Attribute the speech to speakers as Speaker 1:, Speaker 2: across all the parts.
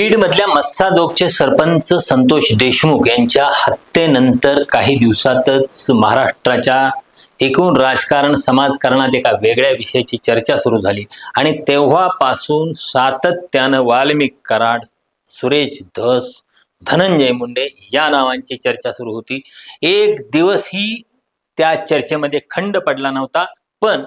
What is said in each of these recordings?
Speaker 1: बीडमधल्या मस्साजोगचे सरपंच संतोष देशमुख यांच्या हत्येनंतर काही दिवसातच महाराष्ट्राच्या एकूण राजकारण समाजकारणात एका वेगळ्या विषयाची चर्चा सुरू झाली. आणि तेव्हापासून सातत्यानं वाल्मिक कराड सुरेश धस धनंजय मुंडे या नावांची चर्चा सुरू होती. एक दिवसही त्या चर्चेमध्ये खंड पडला नव्हता पण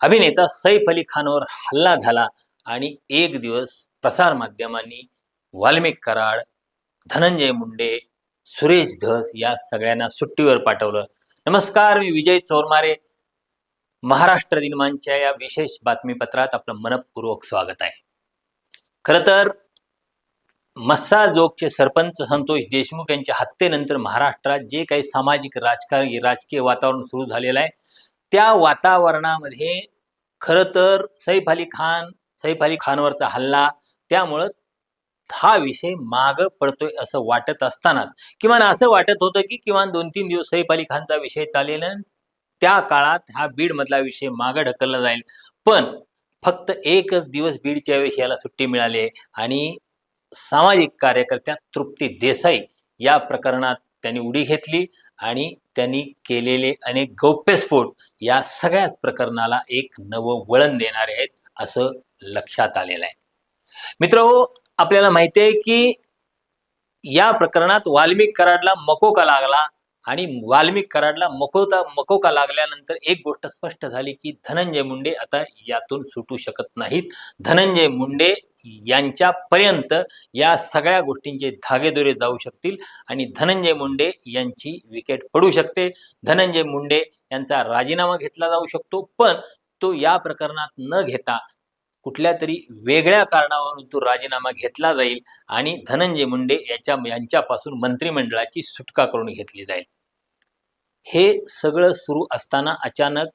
Speaker 1: अभिनेता सैफ अली खानवर हल्ला झाला आणि एक दिवस प्रसार माध्यमांनी वाल्मिक कराड धनंजय मुंडे सुरेश धस या सगळ्यांना सुट्टीवर पाठवलं. नमस्कार मी विजय चोरमारे. महाराष्ट्र दिनमानच्या या विशेष बातमीपत्रात आपलं मनपूर्वक स्वागत आहे. खरं तर मस्साजोगचे सरपंच संतोष देशमुख यांच्या हत्येनंतर महाराष्ट्रात जे काही सामाजिक राजकारण राजकीय वातावरण सुरू झालेलं आहे त्या वातावरणामध्ये खरं तर सैफ अली खान सैफ अली खानवरचा हल्ला त्यामुळं हा विषय माग पडतोय असं वाटत असतानाच. किमान असं वाटत होतं की किमान दोन तीन दिवस सैफ अली खानचा विषय चालेल त्या काळात हा बीड मधला विषय मागं ढकलला जाईल. पण फक्त एकच दिवस बीडच्या विषयाला सुट्टी मिळाली आहे आणि सामाजिक कार्यकर्त्या तृप्ती देसाई या प्रकरणात त्यांनी उडी घेतली आणि त्यांनी केलेले अनेक गौप्यस्फोट या सगळ्याच प्रकरणाला एक नवं वळण देणारे आहेत असं लक्षात आलेलं आहे. मित्र आपल्याला माहिती आहे की या प्रकरणात वाल्मिक कराडला मकोका लागला आणि वाल्मिक कराडला मकोता मकोका लागल्यानंतर एक गोष्ट स्पष्ट झाली की धनंजय मुंडे आता यातून सुटू शकत नाहीत. धनंजय मुंडे यांच्यापर्यंत या सगळ्या गोष्टींचे धागेदोरे जाऊ शकतील आणि धनंजय मुंडे यांची विकेट पडू शकते. धनंजय मुंडे यांचा राजीनामा घेतला जाऊ शकतो पण तो या प्रकरणात न घेता कुठल्या तरी वेगळ्या कारणावरून तो राजीनामा घेतला जाईल आणि धनंजय मुंडे याच्या यांच्यापासून मंत्रिमंडळाची सुटका करून घेतली जाईल. हे सगळं सुरू असताना अचानक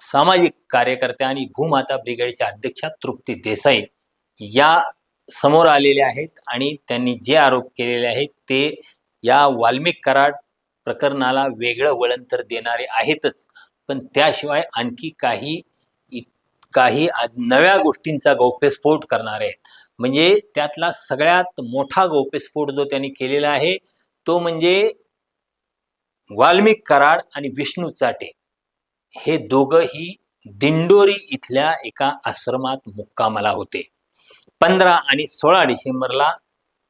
Speaker 1: सामाजिक कार्यकर्त्या आणि भूमाता ब्रिगेडच्या अध्यक्षा तृप्ती देसाई या समोर आलेल्या आहेत आणि त्यांनी जे आरोप केलेले आहेत ते या वाल्मिक कराड प्रकरणाला वेगळं वळण तर देणारे आहेतच पण त्याशिवाय आणखी काही काही नव्या गोष्टींचा गौप्यस्फोट करणार आहेत. म्हणजे त्यातला सगळ्यात मोठा गौप्यस्फोट जो त्यांनी केलेला आहे तो म्हणजे वाल्मिक कराड आणि विष्णू चाटे. हे दोघंही दिंडोरी इथल्या एका आश्रमात मुक्कामाला होते. पंधरा आणि सोळा डिसेंबरला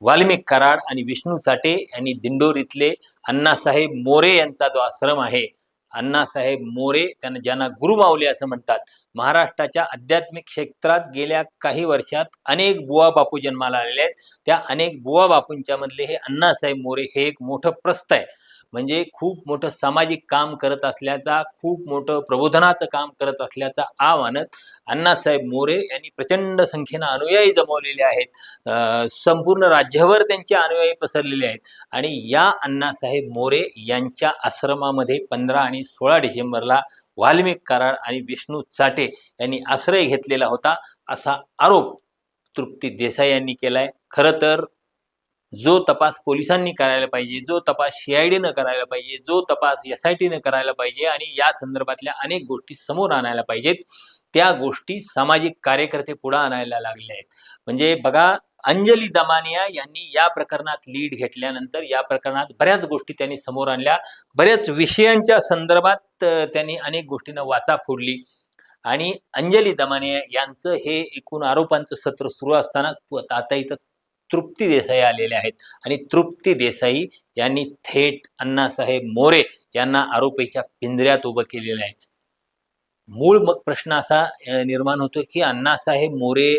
Speaker 1: वाल्मिक कराड आणि विष्णू चाटे यांनी दिंडोरीतले अण्णासाहेब मोरे यांचा जो आश्रम आहे अण्णासाहेब मोरे त्यांना ज्यांना गुरुमावले असं म्हणतात. महाराष्ट्राच्या आध्यात्मिक क्षेत्रात गेल्या काही वर्षात अनेक बुवा बापू जन्माला आलेले आहेत. त्या अनेक बुवा बापूंच्या मधले हे अण्णासाहेब मोरे हे एक मोठं प्रस्त आहे. म्हणजे खूप मोठं सामाजिक काम करत असल्याचा खूप मोठं प्रबोधनाचं काम करत असल्याचा आव आणत अण्णासाहेब मोरे यांनी प्रचंड संख्येनं अनुयायी जमवलेले आहेत. संपूर्ण राज्यभर त्यांचे अनुयायी पसरलेले आहेत. आणि या अण्णासाहेब मोरे यांच्या आश्रमामध्ये पंधरा आणि सोळा डिसेंबरला वाल्मिक कराड आणि विष्णू चाटे यांनी आश्रय घेतलेला होता असा आरोप तृप्ती देसाई यांनी केलाय. खरं तर जो तपास पोलिसांनी करायला पाहिजे जो तपास सीआयडीनं करायला पाहिजे जो तपास एस आय टीनं करायला पाहिजे आणि या संदर्भातल्या अनेक गोष्टी समोर आणायला पाहिजेत त्या गोष्टी सामाजिक कार्यकर्ते पुढे आणायला लागले आहेत. म्हणजे बघा अंजली दमानिया यांनी या प्रकरणात लीड घेतल्यानंतर या प्रकरणात बऱ्याच गोष्टी त्यांनी समोर आणल्या. बऱ्याच विषयांच्या संदर्भात त्यांनी अनेक गोष्टींना वाचा फोडली. आणि अंजली दमानिया यांचं हे एकूण आरोपांचं सत्र सुरू असतानाच आता इथं तृप्ती देसाई आलेले आहेत. आणि तृप्ती देसाई यांनी थेट अण्णासाहेब मोरे यांना आरोपीच्या पिंजऱ्यात उभं केलेलं आहे. मूळ मग प्रश्न असा निर्माण होतो की अण्णासाहेब मोरे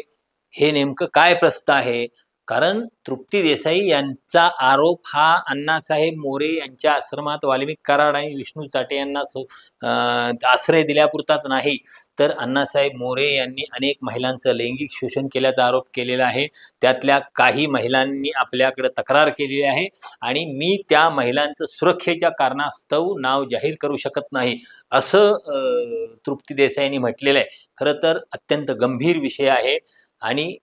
Speaker 1: हे नेमकं काय प्रस्त आहे? कारण तृप्ती देसाई यांचा आरोप हा अण्णासाहेब मोरे यांच्या आश्रमात वाल्मिक कराड आणि विष्णू चाटे यांना आश्रय दिल्यापुरताच नाही. तर अण्णासाहेब मोरे यांनी अनेक महिलांचं लैंगिक शोषण केल्याचा आरोप केलेला आहे. त्यातल्या काही महिलांनी आपल्याकडे तक्रार केलेली आहे. आणि मी त्या महिलांचं सुरक्षेच्या कारणास्तव नाव जाहीर करू शकत नाही असं तृप्ती देसाईंनी म्हटलेलं आहे. खरं तर अत्यंत गंभीर विषय आहे. आणि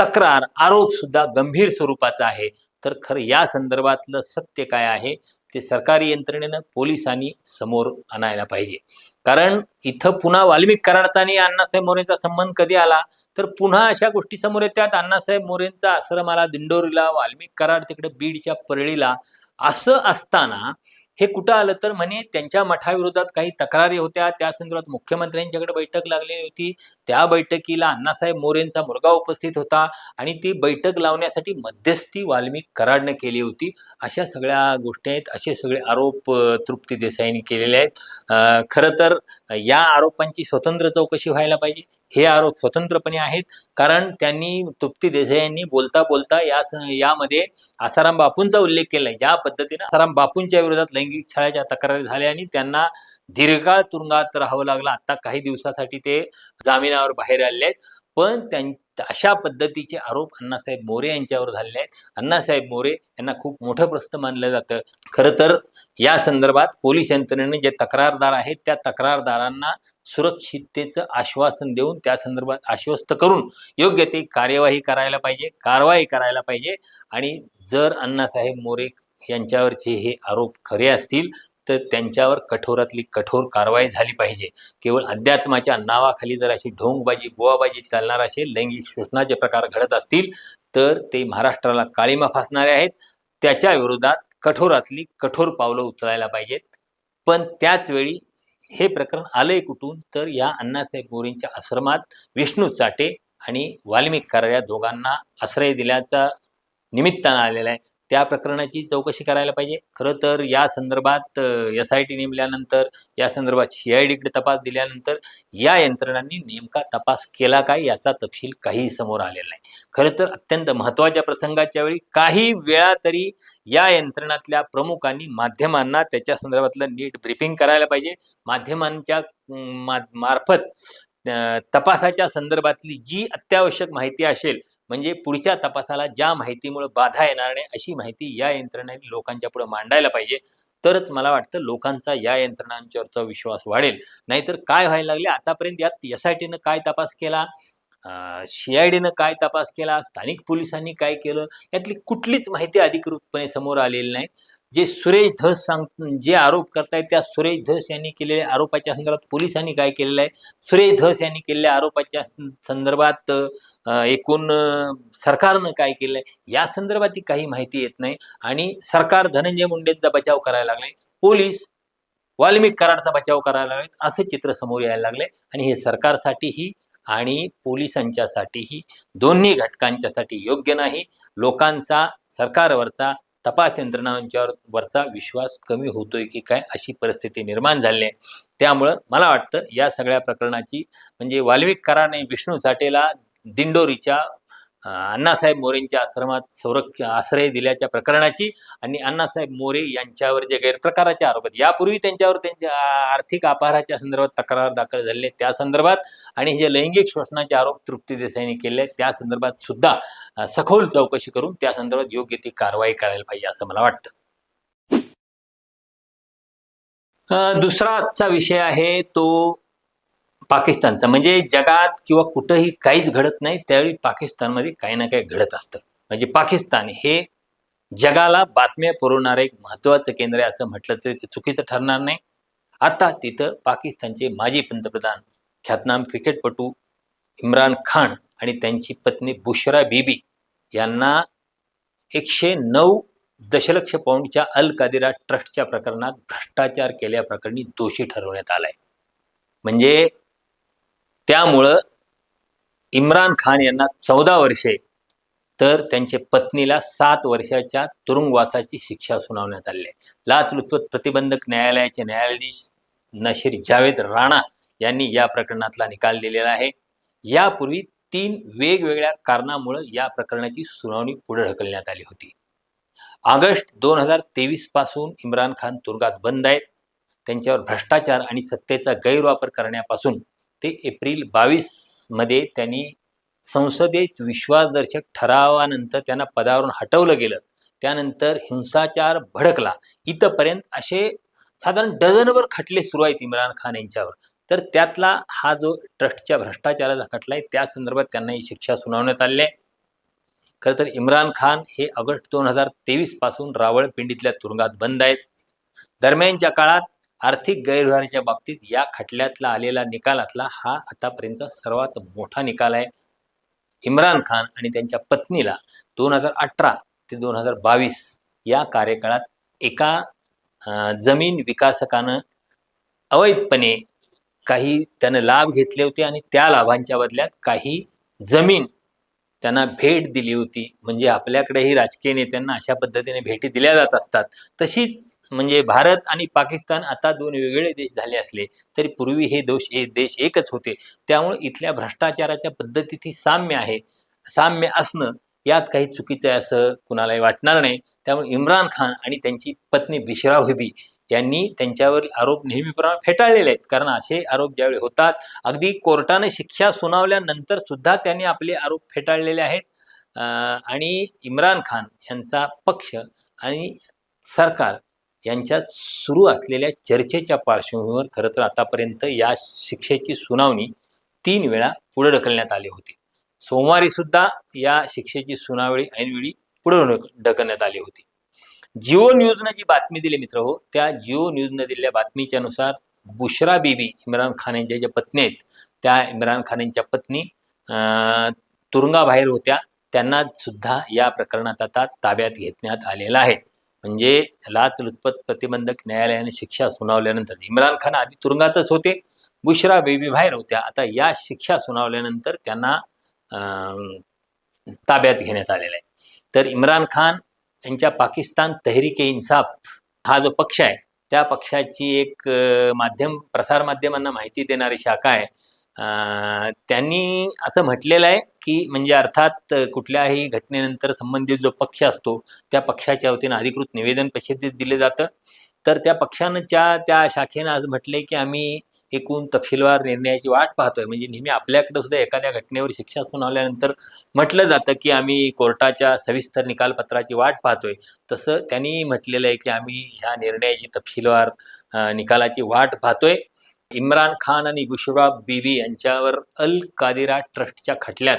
Speaker 1: तक्रार आरोप सुद्धा गंभीर स्वरूपाचा आहे. तर खरं या संदर्भातलं सत्य काय आहे? ते सरकारी यंत्रणेनं पोलिसांनी समोर आणायला पाहिजे. कारण इथं पुन्हा वाल्मिक कराडचा आणि अण्णासाहेब मोरेंचा संबंध कधी आला? तर पुन्हा अशा गोष्टी समोर येतात. अण्णासाहेब मोरेंचा आश्रम आला दिंडोरीला वाल्मिक कराड तिकडे बीडच्या परळीला. असं असताना हे कुठं आलं तर म्हणे त्यांच्या मठाविरोधात काही तक्रारी होत्या. त्या संदर्भात मुख्यमंत्र्यांच्याकडे बैठक लागलेली होती. त्या बैठकीला अण्णासाहेब मोरेंचा मुलगा उपस्थित होता आणि ती बैठक लावण्यासाठी मध्यस्थी वाल्मिक कराडनं केली होती. अशा सगळ्या गोष्टी आहेत. असे सगळे आरोप तृप्ती देसाईंनी केलेले आहेत. खरं तर या आरोपांची स्वतंत्र चौकशी व्हायला पाहिजे. हे आरोप स्वतंत्रपणे आहेत. कारण त्यांनी तृप्ती देसाई यांनी बोलता बोलता या स- यामध्ये आसाराम बापूंचा उल्लेख केलाय. ज्या पद्धतीने आसाराम बापूंच्या विरोधात लैंगिक छळाच्या तक्रारी झाल्या आणि त्यांना दीर्घकाळ तुरुंगात राहावं लागलं. आता काही दिवसासाठी ते जामिनावर बाहेर आले आहेत. पण त्यां अशा पद्धतीचे आरोप अण्णासाहेब मोरे यांच्यावर झालेले आहेत. अण्णासाहेब मोरे यांना खूप मोठं प्रश्न मानलं जातं. खरं तर या संदर्भात पोलीस यंत्रणेने जे तक्रारदार आहेत त्या तक्रारदारांना सुरक्षिततेचं आश्वासन देऊन त्या संदर्भात आश्वस्त करून योग्य ते कार्यवाही करायला पाहिजे कारवाई करायला पाहिजे. आणि जर अण्णासाहेब मोरे यांच्यावरचे हे आरोप खरे असतील तर त्यांच्यावर कठोरातली कठोर कारवाई झाली पाहिजे. केवळ अध्यात्माच्या नावाखाली जर अशी ढोंगबाजी बुवाबाजी चालणार असे लैंगिक शोषणाचे प्रकार घडत असतील तर ते महाराष्ट्राला काळीमा फासणारे आहेत. त्याच्या विरोधात कठोरातली कठोर पावलं उचलायला पाहिजेत. पण त्याचवेळी हे प्रकरण आलंय कुठून? तर या अण्णासाहेब मोरेंच्या आश्रमात विष्णू चाटे आणि वाल्मिक कराड्या दोघांना आश्रय दिल्याचा निमित्तानं आलेला आहे. त्या प्रकरणाची चौकशी करायला पाहिजे. खरं तर या संदर्भात एस आय टी नेमल्यानंतर या संदर्भात सी आय डीकडे तपास दिल्यानंतर या यंत्रणांनी नेमका तपास केला काय याचा तपशील काही समोर आलेला नाही. खरं तर अत्यंत महत्त्वाच्या प्रसंगाच्या वेळी काही वेळा तरी या यंत्रणातल्या प्रमुखांनी माध्यमांना त्याच्या संदर्भातलं नीट ब्रीफिंग करायला पाहिजे. माध्यमांच्या मा मार्फत तपासाच्या संदर्भातली जी अत्यावश्यक माहिती असेल म्हणजे पुढच्या तपासाला ज्या माहितीमुळे बाधा येणार नाही अशी माहिती या यंत्रणांनी लोकांच्या पुढे मांडायला पाहिजे. तरच मला वाटतं लोकांचा या यंत्रणांच्यावरचा विश्वास वाढेल. नाहीतर काय व्हायला लागले? आतापर्यंत यात एस आय टीनं काय तपास केला? सी आय काय तपास केला? स्थानिक पोलिसांनी काय केलं? यातली कुठलीच माहिती अधिकृतपणे समोर आलेली नाही. जे सुरेश धस सांग जे आरोप करतायत त्या सुरेश धस यांनी केलेल्या आरोपाच्या संदर्भात पोलिसांनी काय केलेलं आहे? सुरेश धस यांनी केलेल्या आरोपाच्या संदर्भात एकूण सरकारनं काय केलंय? या संदर्भात काही माहिती येत नाही आणि सरकार धनंजय मुंडेंचा बचाव करायला लागले पोलीस वाल्मिक कराडचा बचाव करायला लागले असं चित्र समोर यायला लागले आणि हे सरकारसाठीही आणि पोलिसांच्यासाठीही दोन्ही घटकांच्यासाठी योग्य नाही. लोकांचा सरकारवरचा तपास यंत्रणांच्यावर वरचा विश्वास कमी होतोय की काय अशी परिस्थिती निर्माण झाली आहे. त्यामुळं मला वाटतं या सगळ्या प्रकरणाची म्हणजे वाल्मिक कराने विष्णू साठेला दिंडोरीच्या अण्णासाहेब मोरेंच्या आश्रमात संरक्ष आश्रय दिल्याच्या प्रकरणाची आणि अण्णासाहेब मोरे यांच्यावर जे गैरप्रकाराचे आरोप आहेत यापूर्वी त्यांच्यावर त्यांच्या आर्थिक अपहाराच्या संदर्भात तक्रार दाखल झाली त्या संदर्भात आणि हे जे लैंगिक शोषणाचे आरोप तृप्ती देसाईंनी केले त्या संदर्भात सुद्धा सखोल चौकशी करून त्या संदर्भात योग्य ती कारवाई करायला पाहिजे असं मला वाटतं. दुसरा आजचा विषय आहे तो पाकिस्तानचा. म्हणजे जगात किंवा कुठंही काहीच घडत नाही त्यावेळी पाकिस्तानमध्ये काही ना काही घडत असतं. म्हणजे पाकिस्तान हे जगाला बातम्या पुरवणारं एक महत्वाचं केंद्र आहे असं म्हटलं तरी ते चुकीचं ठरणार नाही. आता तिथं पाकिस्तानचे माजी पंतप्रधान ख्यातनाम क्रिकेटपटू इम्रान खान आणि त्यांची पत्नी बुशरा बीबी यांना एकशे नऊ दशलक्ष पाऊंडच्या अल कादिरा ट्रस्टच्या प्रकरणात भ्रष्टाचार केल्याप्रकरणी दोषी ठरवण्यात आलाय. म्हणजे त्यामुळं इम्रान खान यांना चौदा वर्षे तर त्यांच्या पत्नीला सात वर्षाच्या तुरुंगवासाची शिक्षा सुनावण्यात आली आहे. लाचलुचपत प्रतिबंधक न्यायालयाचे न्यायाधीश नशीर जावेद राणा यांनी या प्रकरणातला निकाल दिलेला आहे. यापूर्वी तीन वेगवेगळ्या कारणामुळे या प्रकरणाची सुनावणी पुढे ढकलण्यात आली होती. ऑगस्ट दोन हजार तेवीसपासून इम्रान खान तुरुंगात बंद आहेत. त्यांच्यावर भ्रष्टाचार आणि सत्तेचा गैरवापर करण्यापासून ते एप्रिल बावीसमध्ये त्यांनी संसदेत विश्वासदर्शक ठरावानंतर त्यांना पदावरून हटवलं गेलं. त्यानंतर हिंसाचार भडकला. इथंपर्यंत असे साधारण डझनभर खटले सुरू आहेत इम्रान खान यांच्यावर. तर त्यातला हा जो ट्रस्टच्या भ्रष्टाचाराचा खटला आहे त्या संदर्भात त्यांना ही शिक्षा सुनावण्यात आली आहे. खरं तर इम्रान खान हे ऑगस्ट दोन हजार तेवीसपासून रावळपिंडीतल्या तुरुंगात बंद आहेत. दरम्यानच्या काळात आर्थिक गैरव्यवहाराच्या बाबतीत या खटल्यातला आलेला निकालातला हा आतापर्यंतचा सर्वात मोठा निकाल आहे. इम्रान खान आणि त्यांच्या पत्नीला दोन हजार अठरा ते दोन हजार बावीस या कार्यकाळात एका जमीन विकासकानं अवैधपणे काही त्यानं लाभ घेतले होते आणि त्या लाभांच्या बदल्यात काही जमीन त्यांना भेट दिली होती. म्हणजे आपल्याकडेही राजकीय नेत्यांना अशा पद्धतीने भेटी दिल्या जात असतात. तशीच म्हणजे भारत आणि पाकिस्तान आता दोन वेगवेगळे देश झाले असले तरी पूर्वी हे दोष हे देश एकच होते. त्यामुळे इथल्या भ्रष्टाचाराच्या पद्धतीत ही साम्य आहे. साम्य असणं यात काही चुकीचं आहे असं कुणालाही वाटणार नाही. त्यामुळे इम्रान खान आणि त्यांची पत्नी बिश्रा हुबी यांनी त्यांच्यावर आरोप नेहमीप्रमाणे फेटाळलेले आहेत. कारण असे आरोप ज्यावेळी होतात अगदी कोर्टाने शिक्षा सुनावल्यानंतर सुद्धा त्यांनी आपले आरोप फेटाळलेले आहेत. आणि इम्रान खान यांचा पक्ष आणि सरकार यांच्यात सुरू असलेल्या चर्चेच्या पार्श्वभूमीवर खरं तर आतापर्यंत या शिक्षेची सुनावणी तीन वेळा पुढे ढकलण्यात आली होती. सोमवारी सुद्धा या शिक्षेची सुनावणी ऐनवेळी पुढे ढकलण्यात आली होती. जिओ न्यूजनं जी बातमी दिली मित्र हो त्या जिओ न्यूजनं दिलेल्या बातमीच्या नुसार बुशरा बीबी इम्रान खान यांच्या ज्या पत्नी आहेत त्या इम्रान खान यांच्या पत्नी तुरुंगाबाहेर होत्या त्यांना सुद्धा या प्रकरणात आता ताब्यात घेतण्यात आलेला आहे. म्हणजे लाचलुचपत प्रतिबंधक न्यायालयाने शिक्षा सुनावल्यानंतर इम्रान खान आधी तुरुंगातच होते बुशरा बेबी बाहेर होत्या आता या शिक्षा सुनावल्यानंतर त्यांना ताब्यात घेण्यात आलेलं आहे. तर इम्रान खान यांच्या पाकिस्तान तहरीके इन्साफ हा जो पक्ष आहे त्या पक्षाची एक माध्यम प्रसार माध्यमांना माहिती देणारी शाखा आहे. त्यांनी असं म्हटलेलं आहे की म्हणजे अर्थात कुठल्याही घटनेनंतर संबंधित जो पक्ष असतो त्या पक्षाच्या वतीनं अधिकृत निवेदन परिषदेत दिले जातं. तर त्या पक्षानं त्या त्या शाखेनं आज म्हटलंय की आम्ही एकूण तपशीलवार निर्णयाची वाट पाहतोय. म्हणजे नेहमी आपल्याकडे सुद्धा एखाद्या घटनेवर शिक्षा सुनावल्यानंतर म्हटलं जातं की आम्ही कोर्टाच्या सविस्तर निकालपत्राची वाट पाहतोय. तसं त्यांनी म्हटलेलं आहे की आम्ही ह्या निर्णयाची तपशीलवार निकालाची वाट पाहतोय. इम्रान खान आणि बुशरा बीबी यांच्यावर अल कादिरा ट्रस्टच्या खटल्यात.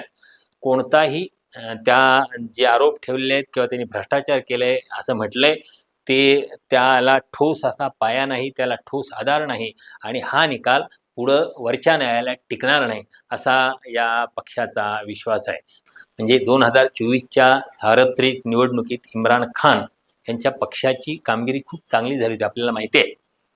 Speaker 1: कोणताही त्या जे आरोप ठेवले आहेत किंवा त्यांनी भ्रष्टाचार केलाय असं म्हटलंय. ते त्याला ठोस असा पाया नाही त्याला ठोस आधार नाही आणि हा निकाल पुढं वरच्या न्यायालयात टिकणार नाही असा या पक्षाचा विश्वास आहे. म्हणजे दोन हजार चोवीसच्या सार्वत्रिक निवडणुकीत इम्रान खान यांच्या पक्षाची कामगिरी खूप चांगली झाली होती. आपल्याला माहिती आहे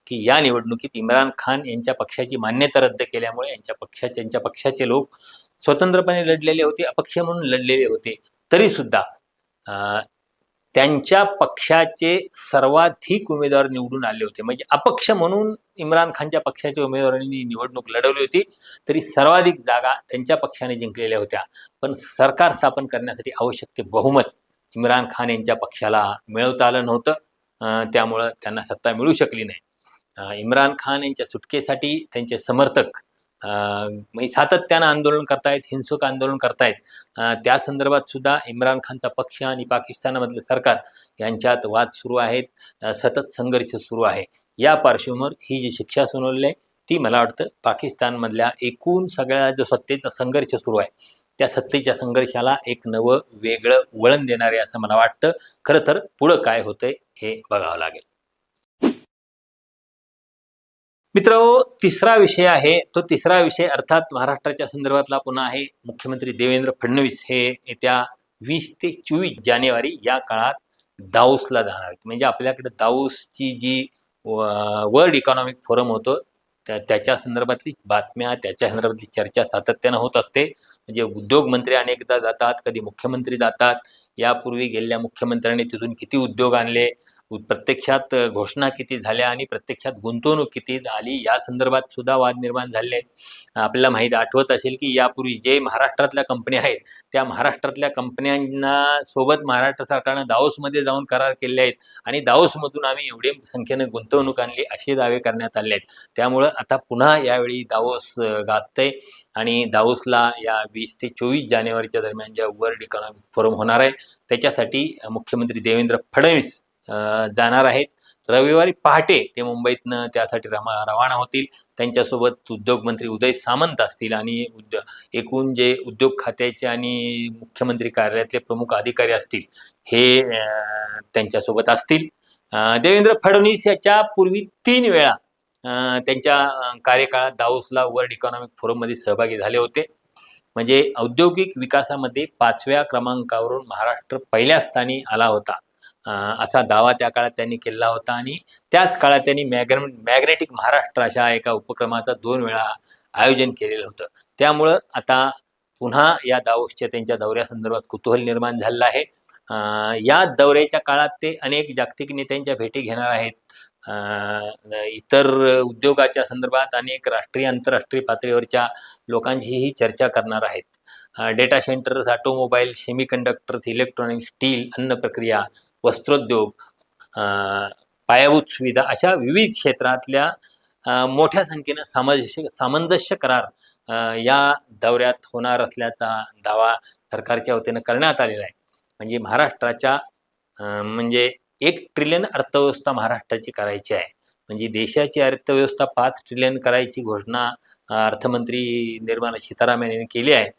Speaker 1: की या निवडणुकीत इम्रान खान यांच्या पक्षाची मान्यता रद्द केल्यामुळे यांच्या पक्षाचे यांच्या पक्षाचे लोक स्वतंत्रपणे लढलेले होते अपक्ष म्हणून लढलेले होते. तरीसुद्धा त्यांच्या पक्षाचे सर्वाधिक उमेदवार निवडून आले होते. म्हणजे अपक्ष म्हणून इम्रान खानच्या पक्षाच्या उमेदवारांनी निवडणूक लढवली होती. तरी सर्वाधिक जागा त्यांच्या पक्षाने जिंकलेल्या होत्या. पण सरकार स्थापन करण्यासाठी आवश्यक ते बहुमत इम्रान खान यांच्या पक्षाला मिळवता आलं नव्हतं. त्यामुळं त्यांना सत्ता मिळू शकली नाही. इम्रान खान यांच्या सुटकेसाठी त्यांचे समर्थक म्हणजे सातत्यानं आंदोलन करतायत हिंसक आंदोलन करतायत. त्या संदर्भात सुद्धा इम्रान खानचा पक्ष आणि पाकिस्तानामधलं सरकार यांच्यात वाद सुरू आहेत. सतत संघर्ष सुरू आहे. या पार्श्वभूमीवर ही जी शिक्षा सुनावली आहे ती मला वाटतं पाकिस्तानमधल्या एकूण सगळ्या जो सत्तेचा संघर्ष सुरू आहे त्या सत्तेच्या संघर्षाला एक नवं वेगळं वळण देणारे असं मला वाटतं. खरं तर पुढं काय होतंय हे बघावं लागेल. मित्र हो, तिसरा विषय आहे. तो तिसरा विषय अर्थात महाराष्ट्राच्या संदर्भातला पुन्हा आहे. मुख्यमंत्री देवेंद्र फडणवीस हे येत्या वीस ते चोवीस जानेवारी या काळात दाऊसला जाणार आहेत. म्हणजे आपल्याकडे दाऊसची जी वर्ल्ड इकॉनॉमिक फोरम होतं त्या त्याच्या संदर्भातली बातम्या त्याच्या संदर्भातली चर्चा सातत्यानं होत असते. म्हणजे उद्योग मंत्री अनेकदा जातात कधी मुख्यमंत्री जातात. यापूर्वी गेलेल्या मुख्यमंत्र्यांनी तिथून किती उद्योग आणले? प्रत्यक्षात घोषणा किती झाल्या आणि प्रत्यक्षात गुंतवणूक किती आली या संदर्भात सुद्धा वाद निर्माण झाले आहेत. आपल्याला माहीत आठवत असेल की यापूर्वी जे महाराष्ट्रातल्या कंपन्या आहेत त्या महाराष्ट्रातल्या कंपन्यांना सोबत महाराष्ट्र सरकारनं दाओसमध्ये जाऊन करार केले आहेत आणि दाओसमधून आम्ही एवढी संख्येनं गुंतवणूक आणली असे दावे करण्यात आले आहेत. त्यामुळं आता पुन्हा यावेळी दाओस अ, गाजतंय आणि दाऊसला या वीस ते चोवीस जानेवारीच्या दरम्यान ज्या वर्ल्ड इकॉनॉमिक फोरम होणार आहे त्याच्यासाठी मुख्यमंत्री देवेंद्र फडणवीस जाणार आहेत. रविवारी पहाटे ते मुंबईतनं त्यासाठी रमा रवाना होतील. त्यांच्यासोबत उद्योगमंत्री उदय सामंत असतील आणि उद्यो एकूण जे उद्योग खात्याचे आणि मुख्यमंत्री कार्यालयातले प्रमुख अधिकारी असतील हे त्यांच्यासोबत असतील. देवेंद्र फडणवीस याच्या पूर्वी तीन वेळा त्यांच्या कार्यकाळात दाऊसला वर्ल्ड इकॉनॉमिक फोरममध्ये सहभागी झाले होते. म्हणजे औद्योगिक विकासामध्ये पाचव्या क्रमांकावरून महाराष्ट्र पहिल्या स्थानी आला होता. असा दावा त्या काळात त्यांनी केला होता आणि त्याच काळात त्यांनी मॅग्रे मॅग्नेटिक महाराष्ट्र अशा एका उपक्रमाचा दोन वेळा आयोजन केलेलं होतं. त्यामुळं आता पुन्हा या दावोसच्या त्यांच्या दौऱ्यासंदर्भात कुतूहल निर्माण झालेलं आहे. या दौऱ्याच्या काळात ते अनेक जागतिक नेत्यांच्या भेटी घेणार आहेत. इतर उद्योगाच्या संदर्भात अनेक राष्ट्रीय आंतरराष्ट्रीय पातळीवरच्या लोकांशीही चर्चा करणार आहेत. Data centres automobile semiconductors electronics steel अन्न प्रक्रिया वस्त्रोद्योग पायाभूत सुविधा अशा विविध क्षेत्रातल्या मोठ्या संख्येनं सामंजस्य सामंजस्य करार या दौऱ्यात होणार असल्याचा दावा सरकारच्या वतीनं करण्यात आलेला आहे. म्हणजे महाराष्ट्राच्या म्हणजे एक ट्रिलियन अर्थव्यवस्था महाराष्ट्राची करायची आहे. म्हणजे देशाची अर्थव्यवस्था पाच ट्रिलियन करायची घोषणा अर्थमंत्री निर्मला सीतारामन यांनी केली आहे.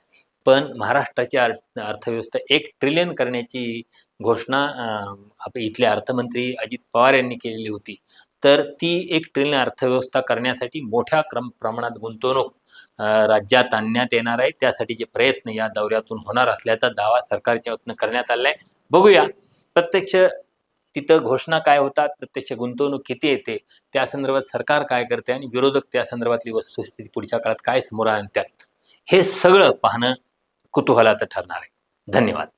Speaker 1: पण महाराष्ट्राची अर्थ अर्थव्यवस्था एक ट्रिलियन करण्याची घोषणा आप इथले अर्थमंत्री अजित पवार यांनी केलेली होती. तर ती एक ट्रिलियन अर्थव्यवस्था करण्यासाठी मोठ्या क्रम प्रमाणात गुंतवणूक राज्यात आणण्यात येणार आहे. त्यासाठीचे प्रयत्न या दौऱ्यातून होणार असल्याचा दावा सरकारच्या वतीनं करण्यात आला आहे. बघूया प्रत्यक्ष तिथं घोषणा काय होतात प्रत्यक्ष गुंतवणूक किती येते त्या संदर्भात सरकार काय करते आणि विरोधक त्या संदर्भातली वस्तुस्थिती पुढच्या काळात काय समोर आणतात हे सगळं पाहणं कुतूहलाचं ठरणार आहे. धन्यवाद.